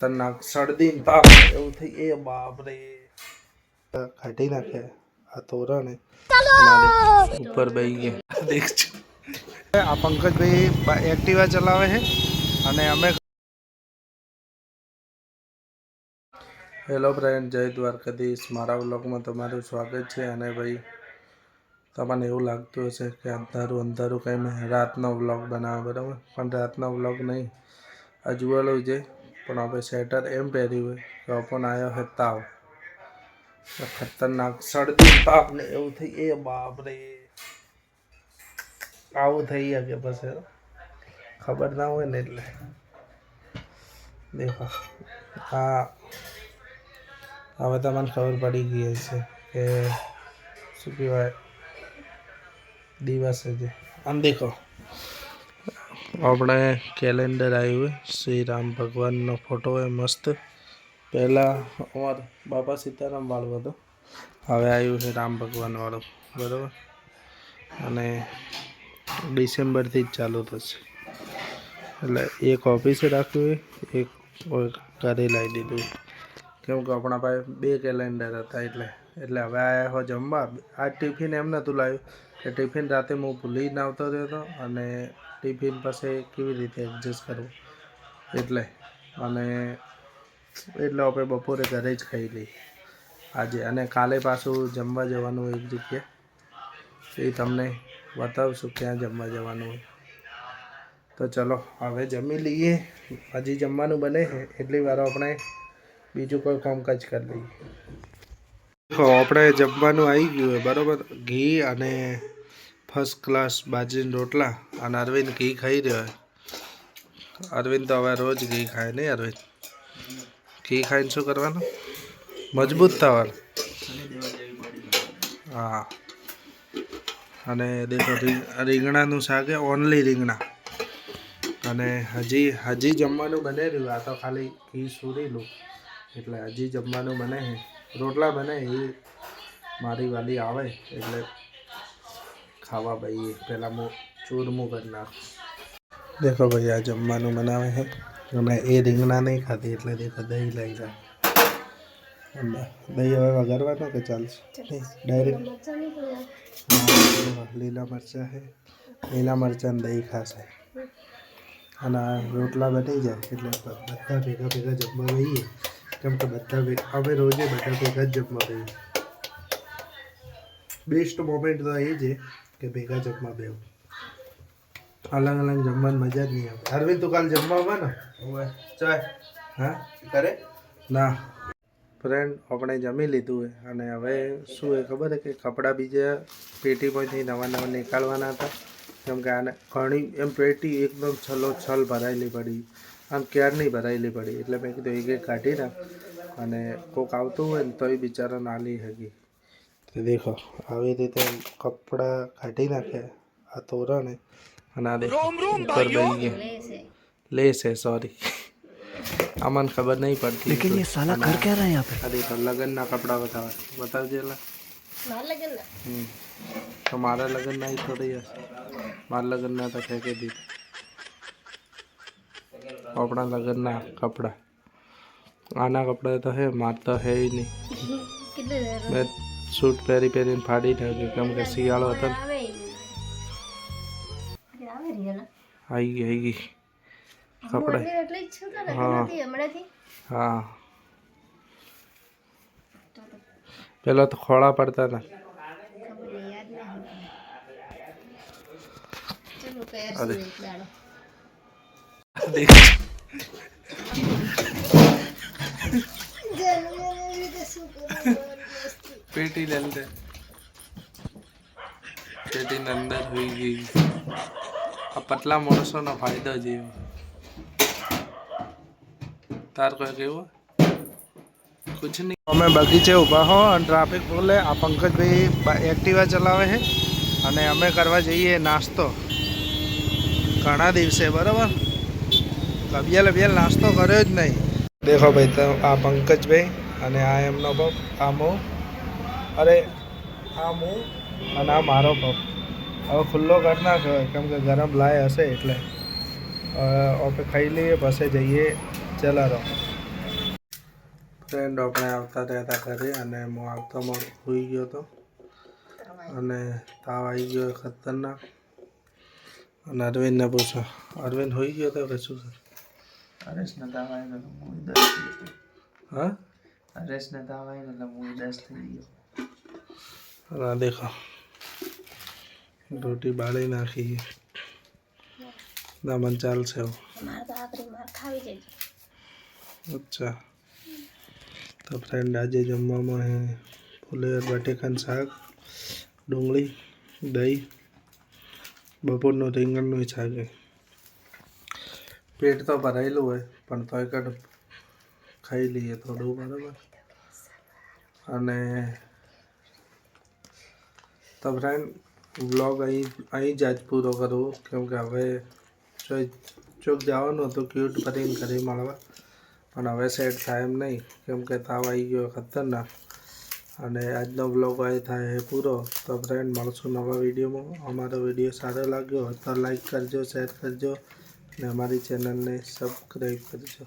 ખતરનાક શરદી તાવ એવું થઈ એ બાપ રે કાઢી નાખે. આ તોરણ ઉપર બેહી ગયા. દેખજો આ પંકજભાઈ એક્ટિવા ચલાવે છે અને અમે હેલો ફ્રેન્ડ જય દ્વારકાધીશ. મારા વ્લોગમાં તમારું સ્વાગત છે અને ભાઈ તમને એવું લાગતું હશે કે અંધારું અંધારું કંઈ મેં રાતનો વ્લોગ બનાવે બરાબર? પણ રાતનો વ્લોગ નહીં. અજવાળું છે. પણ આપણે સ્વેટર એમ પહેર્યું હોય તો પણ આવ્યો છે તાવ. ખતરનાક શરદી, તાવ ને એવું થઈ એ બાપ રે આવું થઈ શકે પછી ખબર ના હોય ને એટલે. દેખો. હા હવે તમને ખબર પડી ગઈ હશે કે શું કહેવાય? દિવસ છે આમ દેખો. આપણે કેલેન્ડર આવ્યું શ્રી રામ ભગવાનનો ફોટો હોય મસ્ત. પહેલાં અમાર બાપા સીતારામ વાળો હતો. હવે આવ્યું છે રામ ભગવાન વાળું. બરાબર? અને ડિસેમ્બરથી જ ચાલુ થશે. એટલે એક ઓફિસે રાખ્યું એક ઘરે લાવી દીધું કેમ કે આપણા પાસે બે કેલેન્ડર હતા એટલે એટલે હવે આવ્યા હો જમવા. આ ટિફિન એમ નહોતું લાવ્યું. કે ટિફિન રાતે હું ભૂલી ભૂલીને આવતો હતો અને ટિફિન પાસે કેવી રીતે એડજસ્ટ કરવું? એટલે, અને એટલે આપણે બપોરે ઘરે જ ખાઈ લઈ આજે અને કાલે પાછું જમવા જવાનું એક જગ્યાએ એ તમને બતાવશું ક્યાં જમવા જવાનું હોય. તો ચલો, હવે જમી લઈએ. હજી જમવાનું બને, એટલી વાર આપણે બીજું કોઈ કામકાજ કરી લઈએ. આપણે જમવાનું આવી ગયું હોય, બરાબર? ઘી અને ફર્સ્ટ ક્લાસ બાજરીના રોટલા અને અરવિંદ ઘી ખાઈ રહ્યો હોય અરવિંદ તો હવે રોજ ઘી ખાય નહીં, અરવિંદ. ઘી ખાઈને શું કરવાનું? મજબૂત થવાનું. હા. અને દેખો રીંગ- રીંગણાનું શાક છે ઓનલી રીંગણા. અને હજી હજી જમવાનું બને રહ્યું, આ તો ખાલી ઘી સુરેલું એટલે હજી જમવાનું બને રોટલા બને એ મારી વાલી આવે, એટલે ખાવા ભાઈ પહેલાં હું ચૂરમું કરી નાખું. દેખો ભાઈ આ જમવાનું બનાવે છે. અને એ રીંગણા નહીં ખાતી એટલે દેખો દહીં લઈ જાય દહીં હવે વઘારવાનું કે ચાલશે? ડાયરેક્ટ. લીલા મરચાં છે. લીલા મરચાં ને દહીં ખાશે. અને આ રોટલા બની જાય એટલે બધા ભેગા ભેગા જમવા બહીએ. કેમ કે બધા ભેગા અમે રોજે બધા ભેગા જ જમવા બહીએ. બેસ્ટ મોમેન્ટ તો એ છે. કે ભેગા જમવા બેવું અલગ અલગ જમવાની મજા જ નહીં આવે. અરવિંદ તું કાલ જમવા આવે ને? ચાલ. હા? કરે? ના. ફ્રેન્ડ આપણે જમી લીધું હોય અને હવે શું એ ખબર કે કપડાં બીજા પેટીમાંથી નવા નવા નીકાળવાના હતા. કેમ કે આને ઘણી એમ પેટી એકદમ છલો છલ ભરાયેલી પડી. આમ ક્યારની ભરાયેલી પડી. એટલે મેં કીધું એક એક કાઢી નાખ. અને કોક આવતું હોય ને તોય બિચારો નાલી હગી. તો દેખો આવી રીતે કપડાં કાઢી નાખે આ તોરણ અને આ દેખો ઉપર બેહી ગયા લેશે સોરી આમાં ખબર નહીં પડતી લેકિન ये साला कर क्या रहा है यहाँ पे આ દેખો લગ્નના કપડાં બતાવે બતાવજે એલા હમ તો મારા લગ્ન ના થોડી હશે મારા લગ્ન ના તો ફેંકી દીધું આપણા લગ્નના કપડાં આના કપડાં તો હે માર તો હે ય નહીં મેં સૂટ પહેરી પહેરીને ફાડી નાખ્યું કેમ કે શિયાળો હતો આવી ગઈ આવી ગઈ કપડા. હા. હા. પેલા તો ખોળા પડતા હતા. અરે. પેટી લે લે પેટીની અંદર હોઈ ગઈ. આ પતલા માણસોનો ફાયદો જેવો તાર કોઈ કેવું કુછ નહીં. અમે બગીચે ઊભા હો અને ટ્રાફિક બોલે આ પંકજભાઈ એક્ટિવા ચલાવે છે અને અમે કરવા જઈએ નાસ્તો. ઘણા દિવસે બરાબર? કબિયલ અબિયલ નાસ્તો કર્યો જ નહીં. દેખો ભાઈ તો આ પંકજભાઈ અને આ એમનો બાપ આ મો અરે આ હું અને આ મારો પપ હવે ખુલ્લો કટ ના કહેવાય કેમ કે ગરમ લાય હશે એટલે. ઓકે ખાઈ લઈએ પછી જઈએ ચલા રહો ફ્રેન્ડ આપણે આવતા રહેતા હતા ઘરે અને હું આવતા મોડ હોઈ ગયો હતો અને તાવ આવી ગયો ખતરનાક. અને અરવિંદને પૂછો અરવિંદ હોઈ ગયો હતો કે શું હરેશને તાવ આવી ગયો હા? હરેશને તાવ આવી એટલે હું દસ થઈ ગયો. આ દેખો. રોટી બાળી નાખી. દામન ચાલશે હવે. મારે તો તો ફ્રેન્ડ આજે જમવામાં હે. ફુલેર બટેકાનું શાક ડુંગળી દહીં બપોરનું રીંગણનું શાક પેટ તો ભરાયેલું હોય પણ તોય એક ખાઈ લઈએ થોડું બરાબર? અને તો ફ્રેન્ડ વ્લોગ અહીં અહીં જ આજ પૂરો કરવું કેમ કે હવે ચોક જવાનું હતું ક્યુટ કરીને ઘરે મળવા. પણ હવે સેટ થાય એમ નહીં, કેમ કે તાવ આવી ગયો ખતરનાક. અને આજનો બ્લોગ અહીં થાય એ પૂરો. તો ફ્રેન્ડ મળશું નવા વિડીયોમાં અમારો વીડિયો સારો લાગ્યો તો લાઈક કરજો શેર કરજો. અને અમારી ચેનલને સબસ્ક્રાઈબ કરજો.